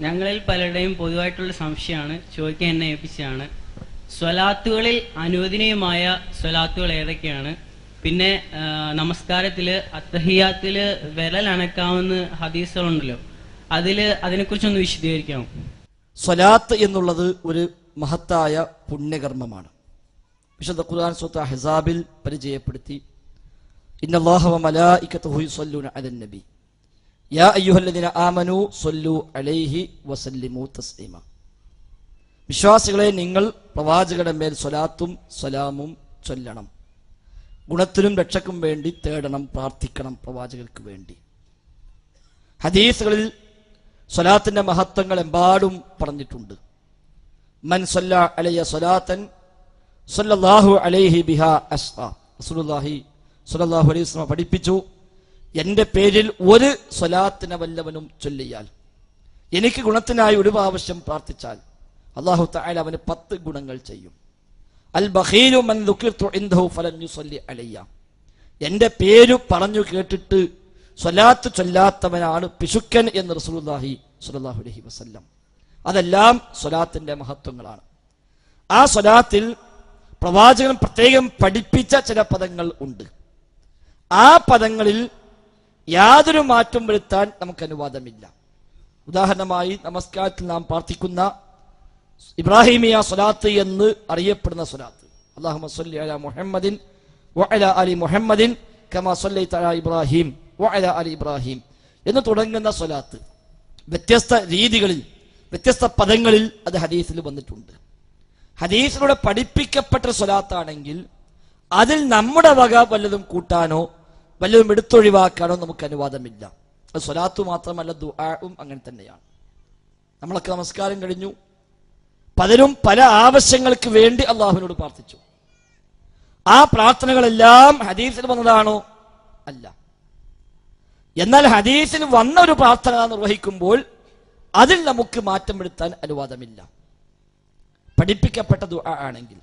ഞങ്ങളിൽ പലരുടെയും പൊതുവായിട്ടുള്ള സംശയമാണ്. ചോദിക്കാൻ എന്നെ ഏൽപ്പിച്ചതാണ്. സ്വലാത്തുകളിൽ അനുവദനീയമായ സ്വലാത്തുകൾ ഏതൊക്കെയാണ്? പിന്നെ നമസ്കാരത്തിൽ അത്തഹിയാത്തിൽ വിരൽ അണക്കാവുന്ന ഹദീസുകളുണ്ടല്ലോ. അതിൽ അതിനെക്കുറിച്ചൊന്ന് വിശദീകരിക്കാമോ? സ്വലാത്ത് എന്നുള്ളത് ഒരു മഹത്തായ പുണ്യകർമ്മമാണ്. വിശുദ്ധ ഖുർആൻ സ്വത്ത ഹിസാബിൽ പരിചയപ്പെടുത്തി ഇന്നല്ലാഹവ മലായിക്കത്തുഹു യുസല്ലൂന അലൻ നബി. വിശ്വാസികളെ നിങ്ങൾ പ്രവാചകരുടെ മേൽ സ്വലാത്തും സ്വലാമും ചൊല്ലണം. ഗുണത്തിനും രക്ഷക്കും വേണ്ടി തേടണം പ്രാർത്ഥിക്കണം പ്രവാചകർക്ക് വേണ്ടി. ഹദീസുകളിൽ സ്വലാത്തിന്റെ മഹത്വങ്ങൾ എമ്പാടും പറഞ്ഞിട്ടുണ്ട്. മൻ സല്ല അലയ്യ സ്വലാത്തൻ സല്ലല്ലാഹു അലൈഹി ബിഹ അസ്റ റസൂലുള്ളാഹി സ്വല്ലല്ലാഹു അലൈഹി വസല്ലം പഠിപ്പിച്ചു. എന്റെ പേരിൽ ഒരു സ്വലാത്തിനെ വല്ലവനും ചൊല്ലിയാൽ എനിക്ക് ഗുണത്തിനായി ഒരു പ്രാവശ്യം പ്രാർത്ഥിച്ചാൽ അള്ളാഹു തആല അവന് പത്ത് ഗുണങ്ങൾ ചെയ്യും. അൽ ബഖീലു മൻ അലയ്യ. എന്റെ പേര് പറഞ്ഞു കേട്ടിട്ട് സ്വലാത്ത് ചൊല്ലാത്തവനാണ് പിശുക്കൻ എന്ന് റസൂലുള്ളാഹി സ്വല്ലല്ലാഹു അലൈഹി വസല്ലം. അതെല്ലാം സ്വലാത്തിന്റെ മഹത്വങ്ങളാണ്. ആ സ്വലാത്തിൽ പ്രവാചകൻ പ്രത്യേകം പഠിപ്പിച്ച ചില പദങ്ങൾ ഉണ്ട്. ആ പദങ്ങളിൽ യാതൊരു മാറ്റം വരുത്താൻ നമുക്ക് അനുവാദമില്ല. ഉദാഹരണമായി നമസ്കാരത്തിൽ നാം പ്രാർത്ഥിക്കുന്ന ഇബ്രാഹിമിയ സ്വലാത്ത് എന്ന് അറിയപ്പെടുന്ന സ്വലാത്ത്. അള്ളാഹു സല്ലി മുഹമ്മദിൻ അലി മുഹമ്മദിൻ കമാ ഇബ്രാഹിം അലി ഇബ്രാഹിം എന്ന് തുടങ്ങുന്ന സ്വലാത്ത്. വ്യത്യസ്ത രീതികളിൽ വ്യത്യസ്ത പദങ്ങളിൽ അത് ഹദീസിൽ വന്നിട്ടുണ്ട്. ഹദീസിലൂടെ പഠിപ്പിക്കപ്പെട്ട സ്വലാത്താണെങ്കിൽ അതിൽ നമ്മുടെ വക വല്ലതും കൂട്ടാനോ വല്ലതും എടുത്തൊഴിവാക്കാനോ നമുക്ക് അനുവാദമില്ല. അത് സ്വലാത്തു മാത്രമല്ല ദുആവും അങ്ങനെ തന്നെയാണ്. നമ്മളൊക്കെ നമസ്കാരം കഴിഞ്ഞു. പലരും പല ആവശ്യങ്ങൾക്ക് വേണ്ടി അള്ളാഹുവിനോട് പ്രാർത്ഥിച്ചു. ആ പ്രാർത്ഥനകളെല്ലാം ഹദീസിൽ വന്നതാണോ? അല്ല. എന്നാൽ ഹദീസിൽ വന്ന ഒരു പ്രാർത്ഥന നിർവഹിക്കുമ്പോൾ അതിൽ നമുക്ക് മാറ്റം വരുത്താൻ അനുവാദമില്ല. പഠിപ്പിക്കപ്പെട്ട ദുആ ആണെങ്കിൽ.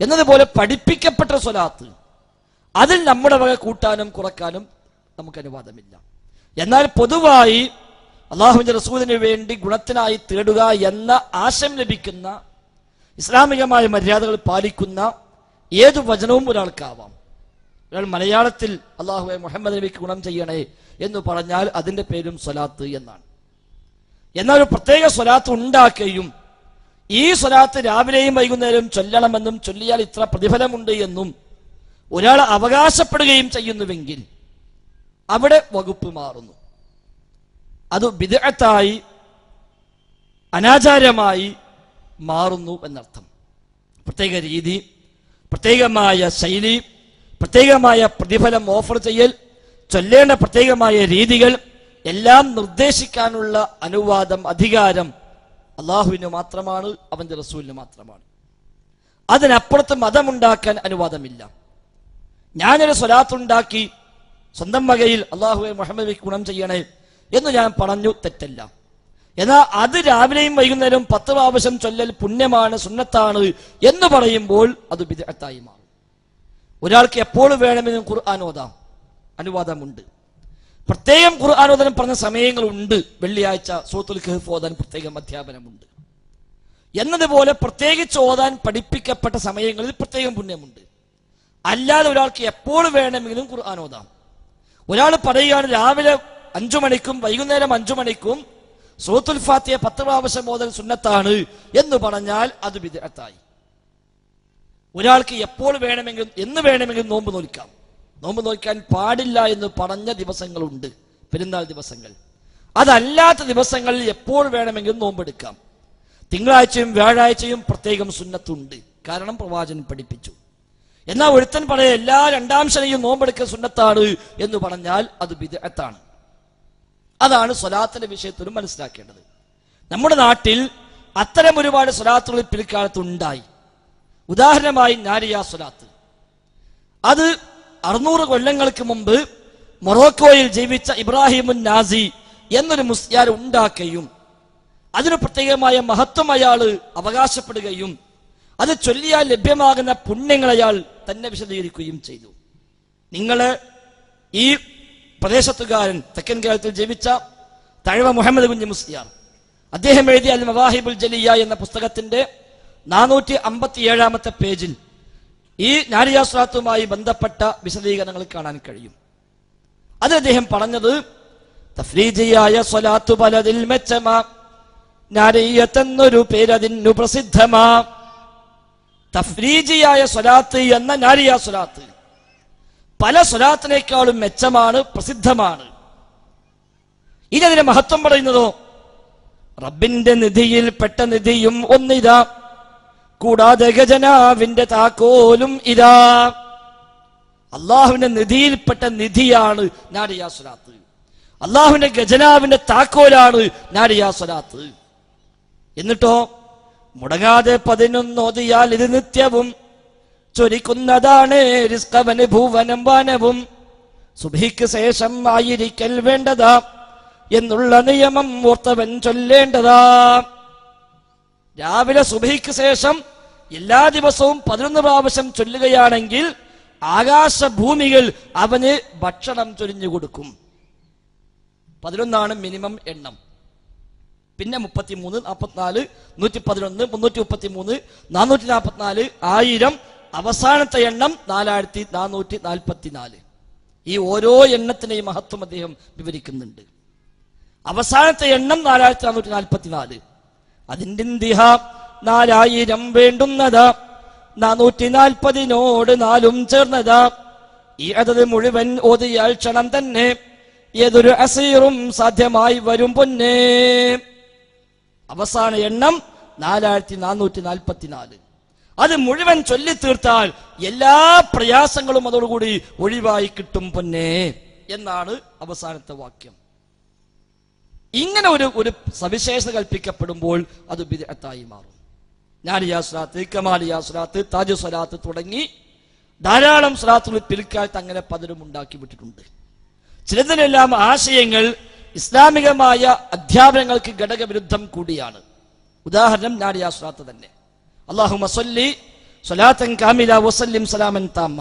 എന്നതുപോലെ പഠിപ്പിക്കപ്പെട്ട സ്വലാത്ത്. അതിൽ നമ്മുടെ വക കൂട്ടാനും കുറക്കാനും നമുക്ക് അനുവാദമില്ല. എന്നാൽ പൊതുവായി അള്ളാഹുവിന്റെ റസൂലിന് വേണ്ടി ഗുണത്തിനായി തേടുക എന്ന ആശയം ലഭിക്കുന്ന ഇസ്ലാമികമായ മര്യാദകൾ പാലിക്കുന്ന ഏത് വചനവും ഒരാൾക്കാവാം. ഒരാൾ മലയാളത്തിൽ അള്ളാഹുവെ മുഹമ്മദ് നബിക്ക് ഗുണം ചെയ്യണേ എന്ന് പറഞ്ഞാൽ അതിന്റെ പേരും സ്വലാത്ത് എന്നാണ്. എന്നാൽ ഒരു പ്രത്യേക സ്വലാത്ത് ഉണ്ടാക്കുകയും ഈ സ്വലാത്ത് രാവിലെയും വൈകുന്നേരവും ചൊല്ലണമെന്നും ചൊല്ലിയാൽ ഇത്ര പ്രതിഫലമുണ്ട് എന്നും ഒരാൾ അവകാശപ്പെടുകയും ചെയ്യുന്നുവെങ്കിൽ അവിടെ വകുപ്പ് മാറുന്നു. അത് വിദഗ്ധത്തായി അനാചാരമായി മാറുന്നു എന്നർത്ഥം. പ്രത്യേക രീതി പ്രത്യേകമായ ശൈലി പ്രത്യേകമായ പ്രതിഫലം ഓഫർ ചെയ്യൽ ചൊല്ലേണ്ട പ്രത്യേകമായ രീതികൾ എല്ലാം നിർദ്ദേശിക്കാനുള്ള അനുവാദം അധികാരം അള്ളാഹുവിന് മാത്രമാണ് അവന്റെ റസൂലിന് മാത്രമാണ്. അതിനപ്പുറത്ത് മതമുണ്ടാക്കാൻ അനുവാദമില്ല. ഞാനൊരു സ്വലാത്തുണ്ടാക്കി സ്വന്തം വകയിൽ അള്ളാഹു മുഹമ്മദ് ഗുണം ചെയ്യണേ എന്ന് ഞാൻ പറഞ്ഞു തെറ്റല്ല. എന്നാൽ അത് രാവിലെയും വൈകുന്നേരം പത്ത് പ്രാവശ്യം ചൊല്ലൽ പുണ്യമാണ് സുന്നത്താണ് എന്ന് പറയുമ്പോൾ അത് വിദഗ്ധത്തായി മാറും. ഒരാൾക്ക് എപ്പോൾ വേണമെന്നും ഖുർആൻ ഓതാം. അനുവാദമുണ്ട്. പ്രത്യേകം ഖുർആാനോദനം പറഞ്ഞ സമയങ്ങളുണ്ട്. വെള്ളിയാഴ്ച സൂത്തുൽ ഖഹഫ് ഓതാൻ പ്രത്യേകം അധ്യാപനമുണ്ട്. എന്നതുപോലെ പ്രത്യേകിച്ച് ഓതാൻ പഠിപ്പിക്കപ്പെട്ട സമയങ്ങളിൽ പ്രത്യേകം പുണ്യമുണ്ട്. അല്ലാതെ ഒരാൾക്ക് എപ്പോൾ വേണമെങ്കിലും ഖുർആൻ ഓതാം. ഒരാൾ പറയുകയാണ് രാവിലെ അഞ്ചു മണിക്കും വൈകുന്നേരം അഞ്ചു മണിക്കും സൂത്തുൽ ഫാത്തിയെ പത്ത് പ്രാവശ്യം ഓതൽ സുന്നത്താണ് എന്ന് പറഞ്ഞാൽ അത് വിദഗ്ധത്തായി ഒരാൾക്ക് എപ്പോൾ വേണമെങ്കിലും എന്ന് വേണമെങ്കിലും നോമ്പ് നോൽക്കാം. നോമ്പ് നോക്കാൻ പാടില്ല എന്ന് പറഞ്ഞ ദിവസങ്ങളുണ്ട്. പെരുന്നാൾ ദിവസങ്ങൾ. അതല്ലാത്ത ദിവസങ്ങളിൽ എപ്പോൾ വേണമെങ്കിലും നോമ്പെടുക്കാം. തിങ്കളാഴ്ചയും വ്യാഴാഴ്ചയും പ്രത്യേകം സുന്നത്തുണ്ട്. കാരണം പ്രവാചകൻ പഠിപ്പിച്ചു. എന്നാൽ ഒരുത്തൻ പറയ എല്ലാ രണ്ടാം ശനിയും നോമ്പെടുക്കൽ സുന്നത്താണ് എന്ന് പറഞ്ഞാൽ അത് വിദഗ്ധത്താണ് അതാണ് സ്വലാത്തിന്റെ വിഷയത്തിലും മനസ്സിലാക്കേണ്ടത്. നമ്മുടെ നാട്ടിൽ അത്തരം ഒരുപാട് സ്വലാത്തുകൾ പിൽക്കാലത്ത് ഉണ്ടായി ഉദാഹരണമായി നാരിയ സ്വലാത്ത്. അത് അറുന്നൂറ് കൊല്ലങ്ങൾക്ക് മുമ്പ് മൊറോക്കോയിൽ ജീവിച്ച ഇബ്രാഹിമുൻ നാസി എന്നൊരു മുസ്ലിയാർ ഉണ്ടാക്കുകയും അതിന് പ്രത്യേകമായ മഹത്വം അയാൾ അവകാശപ്പെടുകയും അത് ചൊല്ലിയാൽ ലഭ്യമാകുന്ന പുണ്യങ്ങൾ അയാൾ തന്നെ വിശദീകരിക്കുകയും ചെയ്തു. നിങ്ങൾ ഈ പ്രദേശത്തുകാരൻ തെക്കൻ കേരളത്തിൽ ജീവിച്ച തഴവ മുഹമ്മദ് കുഞ്ഞി മുസ്ലിയാർ. അദ്ദേഹം എഴുതിയ അൽ മവാഹിബുൽ ജലിയ എന്ന പുസ്തകത്തിന്റെ നാനൂറ്റി അമ്പത്തി ഏഴാമത്തെ പേജിൽ ഈ നാരിയാസ്രാത്തുമായി ബന്ധപ്പെട്ട വിശദീകരണങ്ങൾ കാണാൻ കഴിയും. അത് അദ്ദേഹം പറഞ്ഞത് തഫ്രീജിയായ സ്വലാത്തു പലതിൽ മെച്ചമാ നാരിയത്തെന്നൊരു പേരതിനു പ്രസിദ്ധമാ തഫ്രീജിയായ സ്വലാത്ത് എന്ന നാരിയ സ്വലാത്ത്. പല സ്വലാത്തിനേക്കാളും മെച്ചമാണ് പ്രസിദ്ധമാണ്. ഇനി മഹത്വം പറയുന്നതോ? റബ്ബിന്റെ നിധിയിൽ പെട്ട നിധിയും ഒന്നിതാ. കൂടാതെ ഗജനാവിന്റെ താക്കോലും ഇതാ. അള്ളാഹുവിന്റെ നിധിയിൽപ്പെട്ട നിധിയാണ് നാരിയാ സ്വലാത്ത്. അള്ളാഹുവിന്റെ ഗജനാവിന്റെ താക്കോലാണ് നാരിയാ സ്വലാത്ത്. എന്നിട്ടോ? മുടങ്ങാതെ പതിനൊന്നോതിയാൽ ഇത് നിത്യവും. ചൊരിക്കുന്നതാണ് റിസ്കവന് ഭൂവനം വാനവും. സുബഹിക്ക് ശേഷം ആയിരിക്കൽ വേണ്ടതാ എന്നുള്ള നിയമം ഓർത്തവൻ ചൊല്ലേണ്ടതാ. രാവിലെ സുബഹിക്ക് ശേഷം എല്ലാ ദിവസവും പതിനൊന്ന് പ്രാവശ്യം ചൊല്ലുകയാണെങ്കിൽ ആകാശഭൂമികൾ അവന് ഭക്ഷണം ചൊരിഞ്ഞു കൊടുക്കും. പതിനൊന്നാണ് മിനിമം എണ്ണം. പിന്നെ മുപ്പത്തി മൂന്ന് നാൽപ്പത്തിനാല് നൂറ്റി പതിനൊന്ന് മുന്നൂറ്റി മുപ്പത്തി മൂന്ന് നാനൂറ്റി നാൽപ്പത്തിനാല് ആയിരം. അവസാനത്തെ എണ്ണം നാലായിരത്തി നാനൂറ്റി നാൽപ്പത്തിനാല് ഈ ഓരോ എണ്ണത്തിനെയും മഹത്വം അദ്ദേഹം വിവരിക്കുന്നുണ്ട്. അവസാനത്തെ എണ്ണം നാലായിരത്തി നാനൂറ്റി നാൽപ്പത്തിനാല് അതിന്റെ ഇന്തിഹ നാലായിരം വേണ്ടുന്നതാ. നാനൂറ്റി നാൽപ്പതിനോട് നാലും ചേർന്നതാ. ഈ അതത് മുഴുവൻ ഓതിയാൽ ക്ഷണം തന്നെ. ഏതൊരു അസീറും സാധ്യമായി വരും പൊന്നേ. അവസാന എണ്ണം നാലായിരത്തി നാനൂറ്റി നാൽപ്പത്തിനാല് അത് മുഴുവൻ ചൊല്ലിത്തീർത്താൽ എല്ലാ പ്രയാസങ്ങളും അതോടുകൂടി ഒഴിവായി കിട്ടും പൊന്നെ എന്നാണ് അവസാനത്തെ വാക്യം. ഇങ്ങനെ ഒരു ഒരു സവിശേഷത കൽപ്പിക്കപ്പെടുമ്പോൾ അത് ബിദഅത്തായി മാറും. ഞാനിയാ സ്വലാത്ത് കമാലിയാ സ്വലാത്ത് താജു സ്വലാത്ത് തുടങ്ങി ധാരാളം സ്വലാത്തുകൾ പിൽക്കാലത്ത് അങ്ങനെ പലരും ഉണ്ടാക്കി വിട്ടിട്ടുണ്ട്. ചിലതിനെല്ലാം ആശയങ്ങൾ ഇസ്ലാമികമായ അധ്യാപനങ്ങൾക്ക് ഘടകവിരുദ്ധം കൂടിയാണ്. ഉദാഹരണം നാരിയ സ്വലാത്ത് തന്നെ. അള്ളാഹു മസല്ലി സ്വലാത്തൻ കാമില വസല്ലിം സലാമൻ താമ്മ.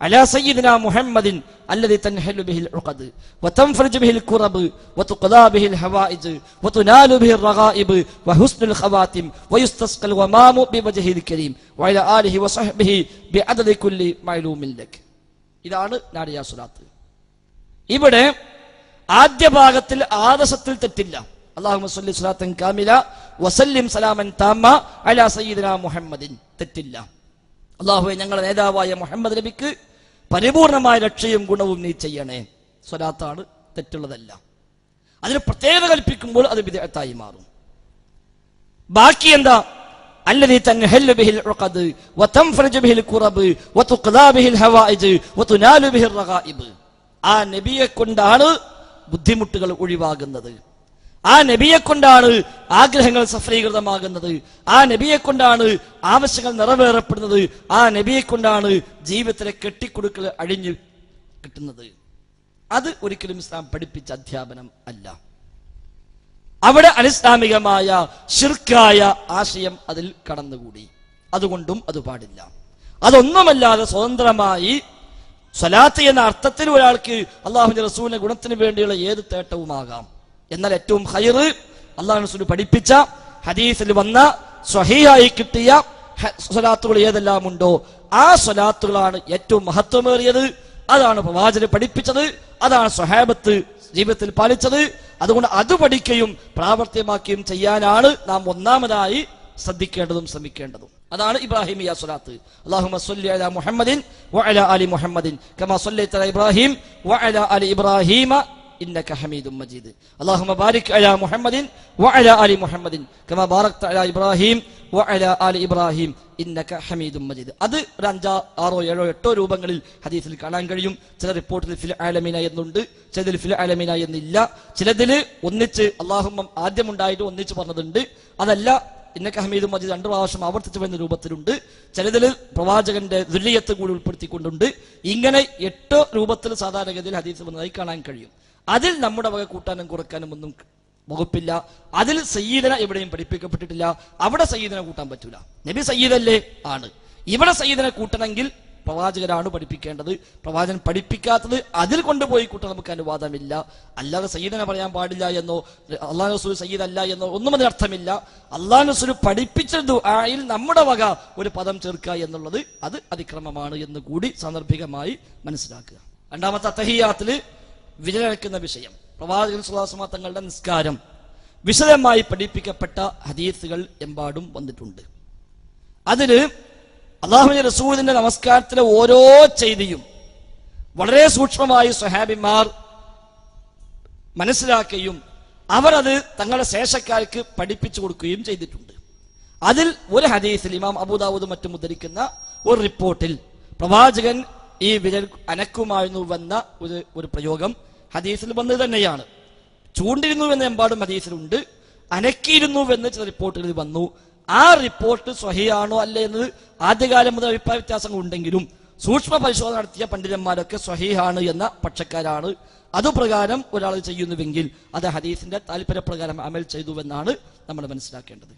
അലാ സയ്യിദിന മുഹമ്മദിൻ അല്ലതി തൻഹലു ബിഹിൽ ഉഖദ് വതൻഫർജു ബിഹിൽ കുറബ് വതുഖദാ ബിഹിൽ ഹവായിജ് വതുനാലു ബിഹിൽ റഗായിബ് വഹുസ്നുൽ ഖവാതിം വയുസ്തസ്ഖൽ വമാമു ബിവജ്ഹിൽ കരീം വഅല ആലിഹി വസഹ്ബിഹി ബിഅദദി കുല്ലി മഅലൂമിൻ ലക്. ഇതാണ് നാരിയ സ്വലാത്ത്. ഇവിടെ ആദ്യ ഭാഗത്തിൽ ആദർശത്തിൽ തെറ്റില്ല അള്ളാഹു സല്ലി സ്വലാത്തൻ കാമില വസല്ലിം സലാമൻ താമ അലാ സയ്യിദന മുഹമ്മദിൻ തെറ്റില്ല അള്ളാഹുവെ ഞങ്ങളുടെ നേതാവായ മുഹമ്മദ് നബിക്ക് പരിപൂർണമായ രക്ഷയും ഗുണവും നീ ചെയ്യണേ സ്വലാത്താണ് തെറ്റുള്ളതല്ല അതിന് പ്രത്യേകത കൽപ്പിക്കുമ്പോൾ അത് വിദേഹത്തായി മാറും ബാക്കി എന്താ الذي تنهل به العقد وتنفرج به الكرب وتقضى به الهوائج وتنال به الرغائب ആ നബിയെ കൊണ്ടാണ് ബുദ്ധിമുട്ടുകൾ ഒഴിവാകുന്നത്. ആ നബിയെ കൊണ്ടാണ് ആഗ്രഹങ്ങൾ സഫലീകൃതമാകുന്നത്. ആ നബിയെ കൊണ്ടാണ് ആവശ്യങ്ങൾ നിറവേറപ്പെടുന്നത്. ആ നബിയെ കൊണ്ടാണ് ജീവിതത്തിലെ കെട്ടിക്കൊടുക്കൽ അഴിഞ്ഞു കിട്ടുന്നത്. അത് ഒരിക്കലും ഇസ്ലാം പഠിപ്പിച്ച അധ്യാപനം അല്ല. അവിടെ അനിസ്ലാമികമായ ശിർക്കായ ആശയം അതിൽ കടന്നുകൂടി. അതുകൊണ്ടും അത് പാടില്ല. അതൊന്നുമല്ലാതെ സ്വതന്ത്രമായി സ്വലാത്ത് എന്ന അർത്ഥത്തിൽ ഒരാൾക്ക് അള്ളാഹുവിന്റെ റസൂലിന്റെ ഗുണത്തിന് വേണ്ടിയുള്ള ഏത് തേട്ടവുമാകാം. എന്നാൽ ഏറ്റവും ഹൈർ അള്ളാഹു റസൂൽ പഠിപ്പിച്ച ഹദീസിൽ വന്ന സ്വഹീയായി കിട്ടിയ സ്വലാത്തുകൾ ഏതെല്ലാം ഉണ്ടോ ആ സ്വലാത്തുകളാണ് ഏറ്റവും മഹത്വമേറിയത്. അതാണ് പ്രവാചകൻ പഠിപ്പിച്ചത് അതാണ് സ്വഹാബത്ത് ജീവിതത്തിൽ പാലിച്ചത്. അതുകൊണ്ട് അത് പഠിക്കുകയും പ്രാവർത്തികമാക്കുകയും ചെയ്യാനാണ് നാം ഒന്നാമതായി ശ്രദ്ധിക്കേണ്ടതും ശ്രമിക്കേണ്ടതും. അതാണ് ഇബ്രാഹിമിയ സ്വലാത്ത്. അല്ലാഹുമ്മ സല്ലി അലാ മുഹമ്മദിൻ വഅല ആലി മുഹമ്മദിൻ. കമാ സല്ലൈത അലാ ഇബ്രാഹിം വഅല ആലി ഇബ്രാഹിമ ഇന്നക ഹമീദും മജീദ്. അല്ലാഹുമ്മ ബാരിക് അലാ മുഹമ്മദിൻ വഅല ആലി മുഹമ്മദിൻ. കമാ ബാറക്ത അലാ ഇബ്രാഹിം വഅല ആലി ഇബ്രാഹിം ഇന്നക ഹമീദും മജീദ്. അത് ഒരു അഞ്ചോ ആറോ ഏഴോ എട്ടോ രൂപങ്ങളിൽ ഹദീസിൽ കാണാൻ കഴിയും. ചില റിപ്പോർട്ടിൽ ഫിൽ ആലമീന എന്നുണ്ട്. ചിലതിൽ ഫിൽ ആലമീന എന്നില്ല. ചിലതിൽ ഒന്നിച്ച് അള്ളാഹുമ്മ ആദ്യം ഉണ്ടായിട്ട് ഒന്നിച്ച് പറഞ്ഞതുണ്ട്. അതല്ല ഇന്നക്ക ഹമീദ് മജീദ് രണ്ടു പ്രാവശ്യം ആവർത്തിച്ചു വരുന്ന രൂപത്തിലുണ്ട്. ചിലതിൽ പ്രവാചകന്റെ ദുല്യത്ത് കൂടി ഉൾപ്പെടുത്തിക്കൊണ്ടുണ്ട്. ഇങ്ങനെ എട്ട് രൂപത്തിൽ സാധാരണഗതിയിൽ ഹദീസ് വന്നതായി കാണാൻ കഴിയും. അതിൽ നമ്മുടെ വക കൂട്ടാനും കുറക്കാനും ഒന്നും വകുപ്പില്ല. അതിൽ സയ്യിദന എവിടെയും പഠിപ്പിക്കപ്പെട്ടിട്ടില്ല. അവിടെ സയ്യിദന കൂട്ടാൻ പറ്റൂല. നബി സയ്യിദല്ലേ ആണ്. ഇവിടെ സയ്യിദനെ കൂട്ടണമെങ്കിൽ പ്രവാചകരാണ് പഠിപ്പിക്കേണ്ടത്. പ്രവാചകൻ പഠിപ്പിക്കാത്തത് അതിൽ കൊണ്ടുപോയി കൂട്ടാൻ നമുക്ക് അനുവാദമില്ല. അല്ലാതെ സയ്യിദിനെ പറയാൻ പാടില്ല എന്നോ അള്ളാഹു റസൂൽ സയ്യിദ് അല്ല എന്നോ ഒന്നും അതിന് അർത്ഥമില്ല. അള്ളാഹു റസൂൽ പഠിപ്പിച്ച ദുആയിൽ നമ്മുടെ വക ഒരു പദം ചേർക്കുക എന്നുള്ളത് അത് അതിക്രമമാണ് എന്ന് കൂടി സാന്ദർഭികമായി മനസ്സിലാക്കുക. രണ്ടാമത്തെ തഹിയാത്തിൽ വിജയക്കുന്ന വിഷയം. പ്രവാചകൻ സുഹാസമ തങ്ങളുടെ നിസ്കാരം വിശദമായി പഠിപ്പിക്കപ്പെട്ട ഹദീസുകൾ എമ്പാടും വന്നിട്ടുണ്ട്. അതിൽ അള്ളാഹുവിന്റെ റസൂലിന്റെ നമസ്കാരത്തിലെ ഓരോ ചെയ്തിയും വളരെ സൂക്ഷ്മമായി സ്വഹാബിമാർ മനസ്സിലാക്കുകയും അവർ അത് തങ്ങളുടെ ശേഷക്കാർക്ക് പഠിപ്പിച്ചു കൊടുക്കുകയും ചെയ്തിട്ടുണ്ട്. അതിൽ ഒരു ഹദീസിൽ ഇമാം അബൂദാവൂദ് മറ്റും ഉദ്ധരിക്കുന്ന ഒരു റിപ്പോർട്ടിൽ പ്രവാചകൻ ഈ വിരൽ അനക്കുമായിരുന്നു വന്ന ഒരു ഒരു പ്രയോഗം ഹദീസിൽ വന്നത് തന്നെയാണ്. ചൂണ്ടിരുന്നു എന്ന എമ്പാടും ഹദീസിലുണ്ട്. അനക്കിയിരുന്നു എന്ന് ചില റിപ്പോർട്ടുകളിൽ വന്നു. ആ റിപ്പോർട്ട് സ്വഹിയാണോ അല്ലേ എന്നത് ആദ്യകാലം മുതൽ അഭിപ്രായ വ്യത്യാസങ്ങൾ ഉണ്ടെങ്കിലും സൂക്ഷ്മ പരിശോധന നടത്തിയ പണ്ഡിതന്മാരൊക്കെ സ്വഹീഹാണ് എന്ന പക്ഷക്കാരാണ്. അതുപ്രകാരം ഒരാൾ ചെയ്യുന്നുവെങ്കിൽ അത് ഹദീസിന്റെ താല്പര്യപ്രകാരം അമൽ ചെയ്തുവെന്നാണ് നമ്മൾ മനസ്സിലാക്കേണ്ടത്.